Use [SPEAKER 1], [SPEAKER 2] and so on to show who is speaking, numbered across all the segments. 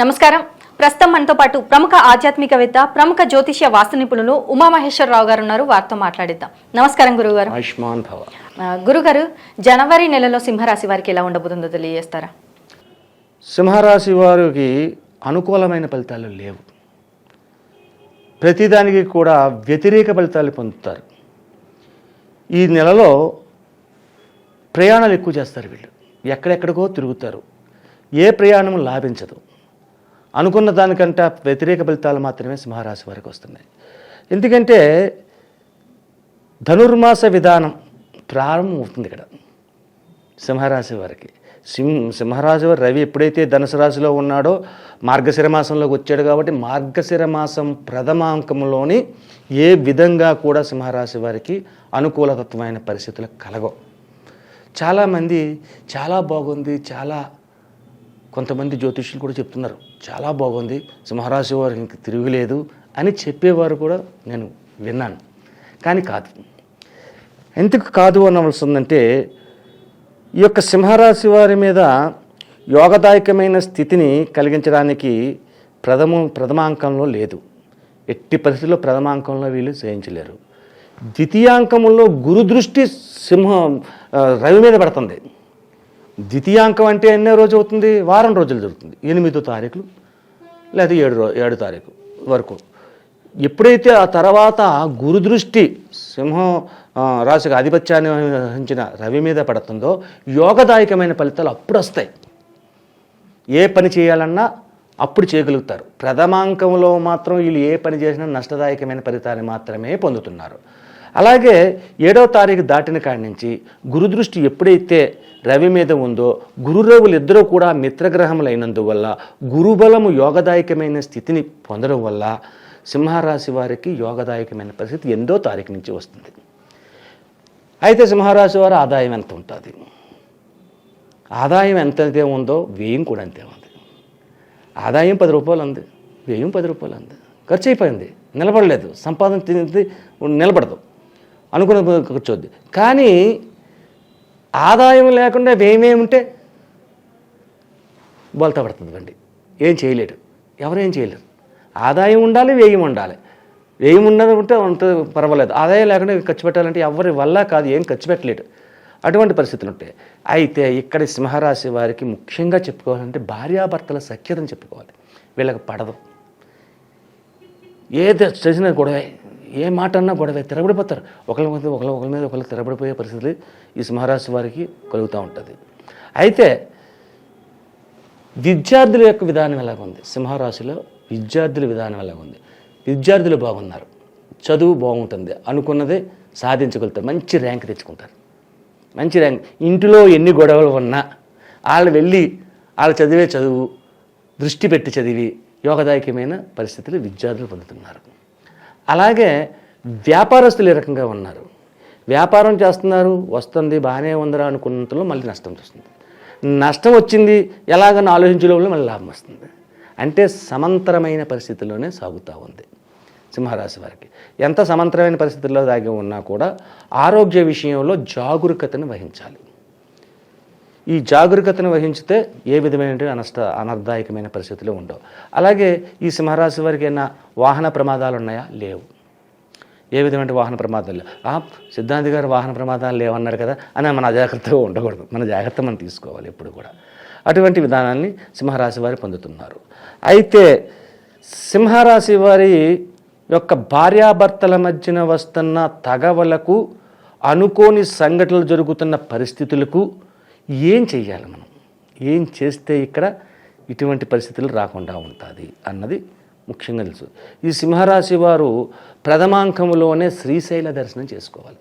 [SPEAKER 1] నమస్కారం. ప్రస్తుతం మనతో పాటు ప్రముఖ ఆధ్యాత్మికవేత్త ప్రముఖ జ్యోతిష్య వాస్తు నిపుణులు ఉమామహేశ్వరరావు గారు ఉన్నారు. వారితో మాట్లాడిద్దాం. నమస్కారం గురుగారు
[SPEAKER 2] ఆయుష్మాన్ భవ.
[SPEAKER 1] గురుగారు జనవరి నెలలో సింహరాశి వారికి ఎలా ఉండబోతుందో తెలియజేస్తారా?
[SPEAKER 2] సింహరాశి వారికి అనుకూలమైన ఫలితాలు లేవు. ప్రతిదానికి కూడా వ్యతిరేక ఫలితాలు పొందుతారు. ఈ నెలలో ప్రయాణాలు ఎక్కువ చేస్తారు వీళ్ళు. ఎక్కడెక్కడికో తిరుగుతారు. ఏ ప్రయాణం లాభించదు. అనుకున్న దానికంటే వ్యతిరేక ఫలితాలు మాత్రమే సింహరాశి వారికి వస్తున్నాయి. ఎందుకంటే ధనుర్మాస విధానం ప్రారంభం అవుతుంది ఇక్కడ. సింహరాశి వారికి. సింహ సింహరాశి వారి రవి ఎప్పుడైతే ధనుసు రాశిలో ఉన్నాడో మార్గశిర మాసంలోకి వచ్చాడు కాబట్టి మార్గశిర మాసం ప్రథమాంకంలోని ఏ విధంగా కూడా సింహరాశి వారికి అనుకూలతత్వమైన పరిస్థితులు కలగవు. చాలామంది చాలా బాగుంది చాలా కొంతమంది జ్యోతిష్యులు కూడా చెప్తున్నారు చాలా బాగుంది సింహరాశి వారికి ఇంక తిరుగులేదు అని చెప్పేవారు కూడా నేను విన్నాను. కానీ కాదు. ఎందుకు కాదు అనవలసి ఉందంటే ఈ యొక్క సింహరాశి వారి మీద యోగదాయకమైన స్థితిని కలిగించడానికి ప్రథమ ప్రథమాంకంలో లేదు. ఎట్టి పరిస్థితుల్లో ప్రథమాంకంలో వీళ్ళు చేయించలేరు ద్వితీయాంకంలో గురు దృష్టి సింహం రవి మీద పడుతుంది. ద్వితీయాంకం అంటే ఎన్నో రోజు అవుతుంది? వారం రోజులు జరుగుతుంది. ఎనిమిదో తారీఖులు లేదా ఏడు రో ఏడు తారీఖు వరకు. ఎప్పుడైతే ఆ తర్వాత గురుదృష్టి సింహం రాశికి ఆధిపత్యాన్ని వహించిన రవి మీద పడుతుందో యోగదాయకమైన ఫలితాలు అప్పుడు వస్తాయి. ఏ పని చేయాలన్నా అప్పుడు చేయగలుగుతారు. ప్రథమాంకంలో మాత్రం వీళ్ళు ఏ పని చేసినా నష్టదాయకమైన ఫలితాన్ని మాత్రమే పొందుతున్నారు. అలాగే ఏడవ తారీఖు దాటిన కాడి నుంచి గురుదృష్టి ఎప్పుడైతే రవి మీద ఉందో గురురవులిద్దరూ కూడా మిత్రగ్రహములైనందువల్ల గురుబలము యోగదాయకమైన స్థితిని పొందడం వల్ల సింహరాశి వారికి యోగదాయకమైన పరిస్థితి ఎందో తారీఖు నుంచి వస్తుంది. అయితే సింహరాశి వారి ఆదాయం ఎంత ఉంటుంది? ఆదాయం ఎంత అయితే ఉందో వ్యయం కూడా అంతే ఉంది. ఆదాయం పది రూపాయలు ఉంది వ్యయం పది రూపాయలు ఉంది ఖర్చు అయిపోయింది నిలబడలేదు. సంపాదన నిలబడదు. అనుకున్న ఖర్చు వద్దు కానీ ఆదాయం లేకుండా వ్యయమే ఉంటే బోల్తా పడుతుంది బండి. ఏం చేయలేడు. ఎవరేం చేయలేరు. ఆదాయం ఉండాలి వ్యయం ఉండాలి. వ్యయం ఉన్నది ఉంటే అంత పర్వాలేదు. ఆదాయం లేకుండా ఖర్చు పెట్టాలంటే ఎవరి వల్ల కాదు ఏం ఖర్చు పెట్టలేడు. అటువంటి పరిస్థితులు ఉంటాయి అయితే ఇక్కడ సింహరాశి వారికి ముఖ్యంగా చెప్పుకోవాలంటే భార్యాభర్తల సఖ్యతను చెప్పుకోవాలి. వీళ్ళకి పడదు. ఏది చేసినా గొడవే. ఏ మాట అన్నా గొడవ తిరగబడిపోతారు. ఒకరి మీద ఒకరి ఒకరి మీద ఒకరు తిరగబడిపోయే పరిస్థితులు ఈ సింహరాశి వారికి కలుగుతూ ఉంటుంది. అయితే విద్యార్థుల యొక్క విధానం ఎలాగుంది? సింహరాశిలో విద్యార్థుల విధానం ఎలాగుంది? విద్యార్థులు బాగున్నారు చదువు బాగుంటుంది అనుకున్నదే సాధించగలుగుతారు మంచి ర్యాంక్ తెచ్చుకుంటారు. మంచి ర్యాంక్ ఇంటిలో ఎన్ని గొడవలు ఉన్నా వాళ్ళు వెళ్ళి వాళ్ళు చదివే చదువు దృష్టి పెట్టి చదివి యోగదాయకమైన పరిస్థితులు విద్యార్థులు పొందుతున్నారు. అలాగే వ్యాపారస్తులు ఏ రకంగా ఉన్నారు? వ్యాపారం చేస్తున్నారు వస్తుంది బాగానే ఉందిరా అనుకున్నంతలో మళ్ళీ నష్టం వస్తుంది. నష్టం వచ్చింది ఎలాగని ఆలోచించే లోపల మళ్ళీ లాభం వస్తుంది. అంటే సమంతరమైన పరిస్థితుల్లోనే సాగుతూ ఉంది సింహరాశి వారికి. ఎంత సమంతరమైన పరిస్థితుల్లో దాగి ఉన్నా కూడా ఆరోగ్య విషయంలో జాగరూకతను వహించాలి. ఈ జాగరూకతను వహించితే ఏ విధమైన అనష్ట అనర్థదాయకమైన పరిస్థితులు ఉండవు. అలాగే ఈ సింహరాశి వారికి ఏమైనా వాహన ప్రమాదాలు ఉన్నాయా? లేవు. ఏ విధమైన వాహన ప్రమాదాలు లేవు. సిద్ధాంతి గారు వాహన ప్రమాదాలు లేవన్నారు కదా అని మన అజాగ్రత్తగా ఉండకూడదు. మన జాగ్రత్త మనం తీసుకోవాలి ఎప్పుడు కూడా. అటువంటి విధానాన్ని సింహరాశి వారు పొందుతున్నారు. అయితే సింహరాశి వారి యొక్క భార్యాభర్తల మధ్యన వస్తున్న తగవలకు అనుకోని సంఘటనలు జరుగుతున్న పరిస్థితులకు ఏం చెయ్యాలి మనం? ఏం చేస్తే ఇక్కడ ఇటువంటి పరిస్థితులు రాకుండా ఉంటుంది అన్నది ముఖ్యంగా తెలుసు. ఈ సింహరాశి వారు ప్రథమాంకంలోనే శ్రీశైల దర్శనం చేసుకోవాలి.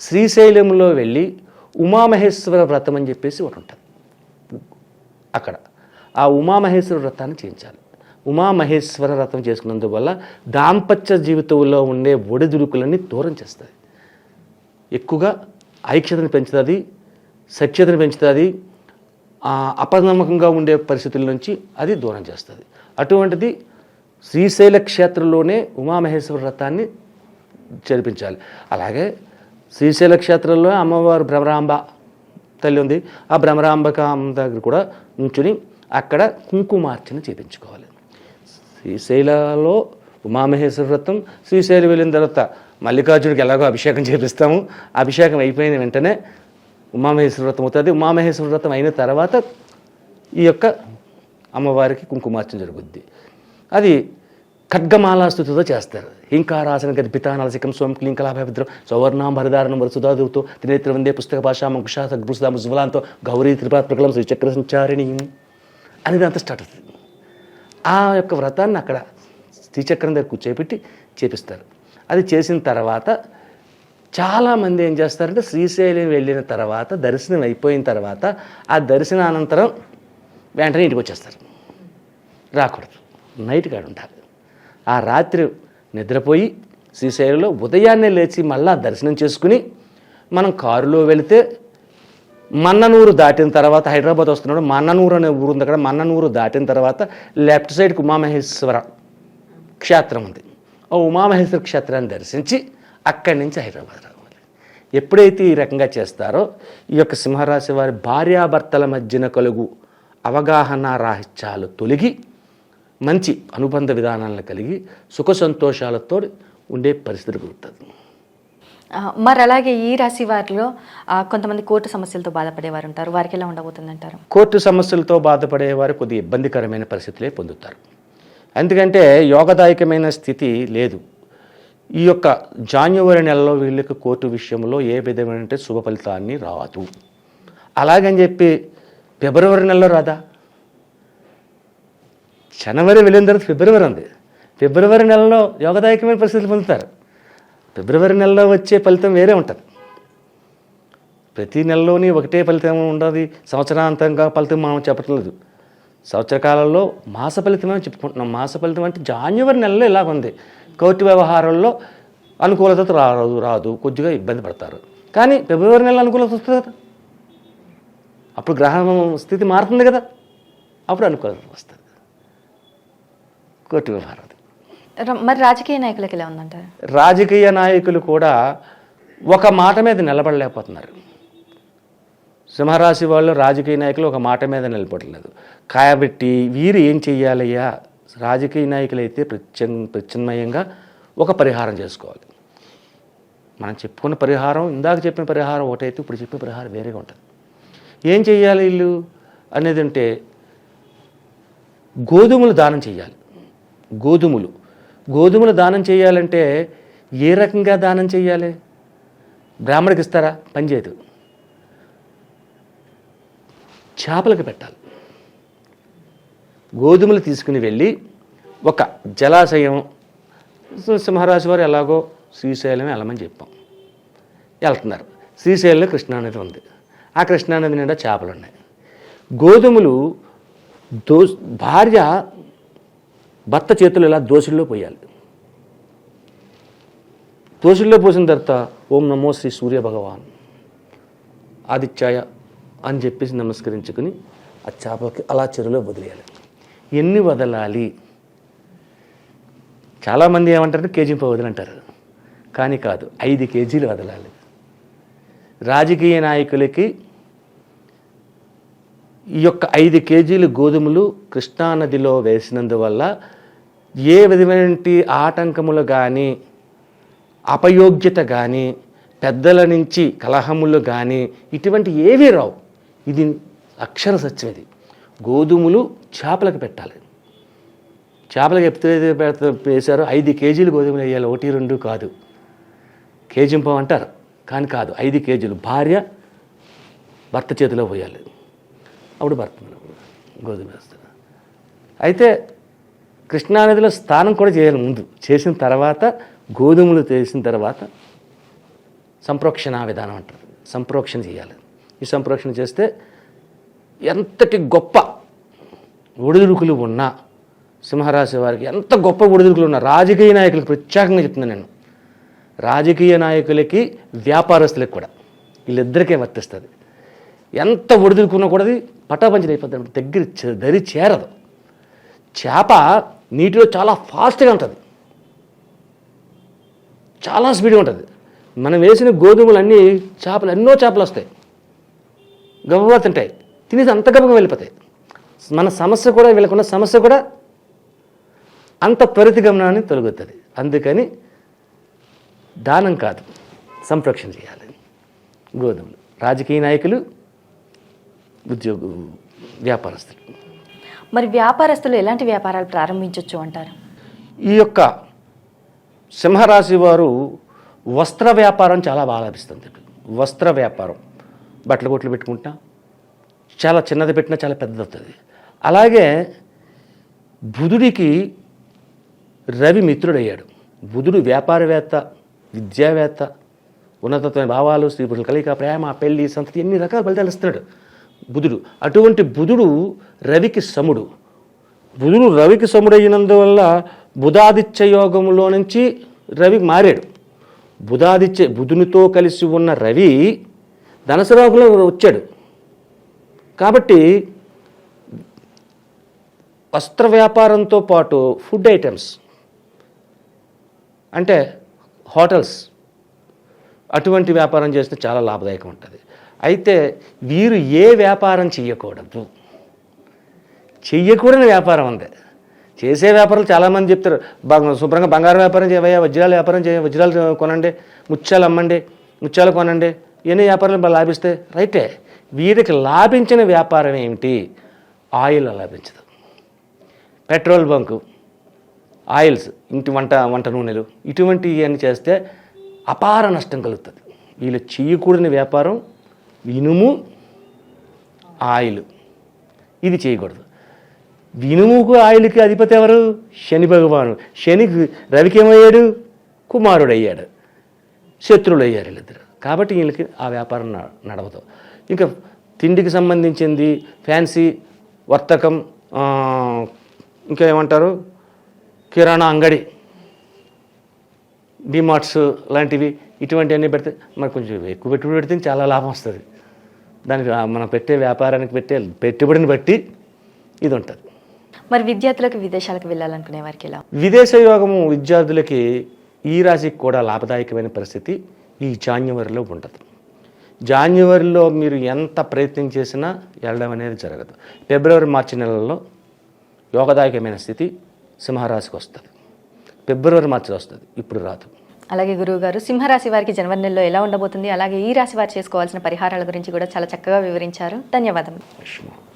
[SPEAKER 2] శ్రీశైలంలో వెళ్ళి ఉమామహేశ్వర వ్రతం అని చెప్పేసి ఒకటి ఉంటుంది. అక్కడ. ఆ ఉమామహేశ్వర వ్రతాన్ని చేయించాలి. ఉమామహేశ్వర వ్రతం చేసుకున్నందువల్ల దాంపత్య జీవితంలో ఉండే ఒడిదుడుకులన్నీ దూరం చేస్తుంది ఎక్కువగా ఐక్యతను పెంచుతుంది సత్యతను పెంచుతుంది అపనమ్మకంగా ఉండే పరిస్థితుల నుంచి అది దూరం చేస్తుంది. అటువంటిది శ్రీశైల క్షేత్రంలోనే ఉమామహేశ్వర వ్రతాన్ని జరిపించాలి. అలాగే శ్రీశైల క్షేత్రంలో అమ్మవారు భ్రమరాంబ తల్లి ఉంది. ఆ భ్రమరాంబక దగ్గర కూడా నుంచుని అక్కడ కుంకుమార్చన చేపించుకోవాలి. శ్రీశైలలో ఉమామహేశ్వర వ్రతం శ్రీశైలం వెళ్ళిన తర్వాత మల్లికార్జునికి ఎలాగో అభిషేకం చేపిస్తాము. అభిషేకం అయిపోయిన వెంటనే ఉమామహేశ్వర వ్రతం అవుతుంది. ఉమామహేశ్వర వ్రతం అయిన తర్వాత ఈ యొక్క అమ్మవారికి కుంకుమార్చన జరుగుద్ది. అది ఖడ్గమాలాస్తుతితో చేస్తారు. హింకారాసన గర్భితానాలసికం స్వం క్లీంకలాభద్రం సౌవర్ణాం భరదారణం వరుసుదాదుతో త్రినేత్ర వందే పుస్తక భాషా మంకుషా సద్భుసుదాం జ్వలాంతో గౌరీ త్రిపాత్రకలం శ్రీచక్ర సంచారిణీయం అనేది అంతా స్టార్ట్ అవుతుంది. ఆ యొక్క వ్రతాన్ని అక్కడ శ్రీచక్రం దగ్గర కూర్చోబెట్టి చేపిస్తారు. అది చేసిన తర్వాత చాలామంది ఏం చేస్తారంటే శ్రీశైలం వెళ్ళిన తర్వాత దర్శనం అయిపోయిన తర్వాత ఆ దర్శనానంతరం వెంటనే ఇంటికి వచ్చేస్తారు. రాకూడదు. నైట్ కాడ ఉండాలి. ఆ రాత్రి నిద్రపోయి శ్రీశైలంలో ఉదయాన్నే లేచి మళ్ళా దర్శనం చేసుకుని మనం కారులో వెళితే మన్ననూరు దాటిన తర్వాత హైదరాబాద్ వస్తున్నాడు. మన్ననూరు అనే ఊరు ఉంది అక్కడ. మన్ననూరు దాటిన తర్వాత లెఫ్ట్ సైడ్కి ఉమామహేశ్వర క్షేత్రం ఉంది. ఆ ఉమామహేశ్వర క్షేత్రాన్ని దర్శించి అక్కడి నుంచి హైదరాబాద్ రావాలి. ఎప్పుడైతే ఈ రకంగా చేస్తారో ఈ యొక్క సింహరాశి వారి భార్యాభర్తల మధ్యన కలుగు అవగాహన రాహిత్యాలు తొలగి మంచి అనుబంధ విధానాలను కలిగి సుఖ సంతోషాలతో ఉండే పరిస్థితి కుదురుతుంది
[SPEAKER 1] ఆ, మరి అలాగే ఈ రాశి వారిలో కొంతమంది కోర్టు సమస్యలతో బాధపడేవారు ఉంటారు. వారికి ఎలా ఉండబోతుంది అంటారు
[SPEAKER 2] కోర్టు సమస్యలతో బాధపడేవారు కొద్ది ఇబ్బందికరమైన పరిస్థితులే పొందుతారు. ఎందుకంటే యోగదాయకమైన స్థితి లేదు. ఈ యొక్క జాన్యువరి నెలలో వీళ్ళకి కోర్టు విషయంలో ఏ విధమైన శుభ ఫలితాన్ని రాదు. అలాగని చెప్పి ఫిబ్రవరి నెలలో రాదా? జనవరి వెళ్ళిన తర్వాత ఫిబ్రవరి ఉంది. ఫిబ్రవరి నెలలో యోగదాయకమైన పరిస్థితులు పొందుతారు. ఫిబ్రవరి నెలలో వచ్చే ఫలితం వేరే ఉంటుంది. ప్రతి నెలలోని ఒకటే ఫలితం ఉండదు. సంవత్సరాంతంగా ఫలితం మనం చెప్పట్లేదు సంవత్సర కాలంలో మాస ఫలితమే చెప్పుకుంటున్నాం. మాస ఫలితం అంటే జాన్యువరి నెలలో ఇలా ఉంది కోర్టు వ్యవహారంలో అనుకూలత రాదు రాదు. కొద్దిగా ఇబ్బంది పడతారు. కానీ ఫిబ్రవరి నెల అనుకూలత వస్తుంది కదా. అప్పుడు గ్రహం స్థితి మారుతుంది కదా. అప్పుడు అనుకూలత వస్తుంది. కోర్టు వ్యవహారం
[SPEAKER 1] మరి రాజకీయ నాయకులకి ఎలా ఉందంటారు
[SPEAKER 2] రాజకీయ నాయకులు కూడా ఒక మాట మీద నిలబడలేకపోతున్నారు. సింహరాశి వాళ్ళు రాజకీయ నాయకులు ఒక మాట మీద నిలబడలేదు. కాబట్టి వీరు ఏం చెయ్యాలయ్యా? రాజకీయ నాయకులు అయితే ప్రత్యన్ ప్రత్యామ్నాయంగా ఒక పరిహారం చేసుకోవాలి. మనం చెప్పుకున్న పరిహారం ఇందాక చెప్పిన పరిహారం ఒకటైతే ఇప్పుడు చెప్పిన పరిహారం వేరేగా ఉంటుంది. ఏం చేయాలి వీళ్ళు? అనేది అంటే గోధుమలు దానం చేయాలి గోధుమలు. గోధుమలు దానం చేయాలంటే ఏ రకంగా దానం చేయాలి బ్రాహ్మణికి ఇస్తారా? పనిచేయదు చేపలకు పెట్టాలి. గోధుమలు తీసుకుని వెళ్ళి ఒక జలాశయం. సింహరాశి వారు ఎలాగో శ్రీశైలం వెళ్ళమని చెప్పాం. వెళ్తున్నారు. శ్రీశైలంలో కృష్ణానది ఉంది. ఆ కృష్ణానది నిండా చేపలు ఉన్నాయి. గోధుమలు దో భార్య భర్త చేతులు ఇలా దోసుల్లో పోయాలి. దోసుల్లో పోసిన తర్వాత ఓం నమో శ్రీ సూర్య భగవాన్ ఆదిత్యాయ అని చెప్పేసి నమస్కరించుకుని ఆ చేపకి అలా చెరువులో వదిలేయాలి. ఎన్ని వదలాలి? చాలామంది ఏమంటారు? కేజీ పావు వదలంటారు కానీ కాదు ఐదు కేజీలు వదలాలి. రాజకీయ నాయకులకి ఈ యొక్క ఐదు కేజీలు గోధుమలు కృష్ణానదిలో వేసినందువల్ల ఏ విధమైన ఆటంకములు కానీ అపయోగ్యత కానీ పెద్దల నుంచి కలహములు కానీ ఇటువంటి ఏవీ రావు. ఇది అక్షర సత్యం ఇది గోధుమలు చేపలకు పెట్టాలి. చేపలకు ఎప్పుడైతే పెడత- వేశారో ఐదు కేజీలు గోధుమలు వేయాలి. ఒకటి రెండు కాదు. కేజింపం అంటారు. కానీ కాదు. ఐదు కేజీలు. భార్య భర్త చేతిలో పోయాలి. అప్పుడు భర్త గోధుమ వేస్తారు. అయితే కృష్ణానదిలో స్నానం కూడా చేయాలి ముందు. చేసిన తర్వాత గోధుమలు చేసిన తర్వాత సంప్రోక్షణ విధానం అంటారు. సంప్రోక్షణ చేయాలి. ఈ సంప్రోక్షణ చేస్తే ఎంతటి గొప్ప ఒడిదుడుకులు ఉన్నా సింహరాశి వారికి ఎంత గొప్ప ఒడిదుడుకులు ఉన్నా రాజకీయ నాయకులకు ప్రత్యేకంగా చెప్తున్నాను నేను. రాజకీయ నాయకులకి వ్యాపారస్తులకు కూడా. వీళ్ళిద్దరికే వర్తిస్తుంది. ఎంత ఒడిదుడుకున్నా కూడా అది పటాపంచలు అయిపోతుంది దగ్గర దరి చేరదు. చేప నీటిలో చాలా ఫాస్ట్గా ఉంటుంది. చాలా స్పీడ్గా ఉంటుంది. మనం వేసిన గోధుమలన్నీ చేపలు ఎన్నో చేపలు వస్తాయి. గబగబా తింటాయి. తినేసి అంత గబగబా వెళ్ళిపోతాయి. మన సమస్య కూడా వీళ్ళకున్న సమస్య కూడా అంత త్వరితగమనాన్ని తొలగుతుంది. అందుకని దానం కాదు సంరక్షణ చేయాలి. గోధుమలు. రాజకీయ నాయకులు ఉద్యోగ వ్యాపారస్తులు.
[SPEAKER 1] మరి వ్యాపారస్తులు ఎలాంటి వ్యాపారాలు ప్రారంభించవచ్చు అంటారు?
[SPEAKER 2] ఈ యొక్క సింహరాశి వారు వస్త్ర వ్యాపారం చాలా బాగా లభిస్తుంది వస్త్ర వ్యాపారం. బట్టల కొట్లు పెట్టుకుంటా చాలా చిన్నది పెట్టినా చాలా పెద్దది అవుతుంది. అలాగే బుధుడికి రవి మిత్రుడయ్యాడు. బుధుడు వ్యాపారవేత్త విద్యావేత్త ఉన్నతమైన భావాలు స్త్రీ పురుషుల కలిక ప్రేమ పెళ్ళి సంతతి ఎన్ని రకాల ఫలితాలు ఇస్తున్నాడు బుధుడు. అటువంటి బుధుడు రవికి సముడు. బుధుడు రవికి సముడైనందువల్ల బుధాదిత్య యోగంలో నుంచి రవి మారాడు. బుధాదిత్య బుధునితో కలిసి ఉన్న రవి ధనసరాకులో వచ్చాడు. కాబట్టి వస్త్ర వ్యాపారంతో పాటు ఫుడ్ ఐటమ్స్ అంటే హోటల్స్ అటువంటి వ్యాపారం చేస్తే చాలా లాభదాయకం ఉంటుంది. అయితే వీరు ఏ వ్యాపారం చెయ్యకూడదు చెయ్యకూడని వ్యాపారం ఉంది. చేసే వ్యాపారాలు చాలామంది చెప్తారు బంగ శుభ్రంగా బంగారం వ్యాపారం చేయవయ్యా వజ్రాల వ్యాపారం చేయ వజ్రాలు కొనండి ముత్యాలు అమ్మండి ముత్యాలు కొనండి ఎన్ని వ్యాపారాలు బాగా రైటే. వీరికి లాభించిన వ్యాపారం ఏమిటి? ఆయిల్ లాభించదు. పెట్రోల్ బంకు ఆయిల్స్ ఇంటి వంట వంట నూనెలు ఇటువంటివి అని చేస్తే అపార నష్టం కలుగుతుంది. వీళ్ళు చేయకూడని వ్యాపారం ఇనుము ఆయిల్. ఇది చేయకూడదు. ఇనుముకు ఆయిల్కి అధిపతి ఎవరు? శని భగవాను శనికి రవికి ఏమయ్యాడు? కుమారుడు అయ్యాడు శత్రువులు అయ్యారు వీళ్ళిద్దరు. కాబట్టి వీళ్ళకి ఆ వ్యాపారం న- నడవదు. ఇంకా తిండికి సంబంధించింది ఫ్యాన్సీ వర్తకం ఇంకా ఏమంటారు? కిరాణా అంగడి డిమార్ట్స్ లాంటివి ఇటువంటివన్నీ పెడితే మరి కొంచెం ఎక్కువ పెట్టుబడి పెడితే చాలా లాభం వస్తుంది. దానికి మనం పెట్టే వ్యాపారానికి పెట్టే పెట్టుబడిని బట్టి ఇది ఉంటుంది.
[SPEAKER 1] మరి విద్యార్థులకు విదేశాలకు వెళ్ళాలనుకునే వారికి ఎలా?
[SPEAKER 2] విదేశ యోగము విద్యార్థులకి ఈ రాశికి కూడా లాభదాయకమైన పరిస్థితి ఈ జాన్యువరిలో ఉంటుంది. జాన్యువరిలో మీరు ఎంత ప్రయత్నం చేసినా వెళ్ళడం అనేది జరగదు. ఫిబ్రవరి మార్చి నెలల్లో యోగదాయకమైన స్థితి సింహరాశికి వస్తుంది. ఫిబ్రవరి మార్చి వస్తుంది. ఇప్పుడు రాదు.
[SPEAKER 1] అలాగే గురువు గారు సింహరాశి వారికి జనవరి నెలలో ఎలా ఉండబోతుంది? అలాగే ఈ రాశి వారు చేసుకోవాల్సిన పరిహారాల గురించి కూడా చాలా చక్కగా వివరించారు. ధన్యవాదములు.
[SPEAKER 2] విష్ణు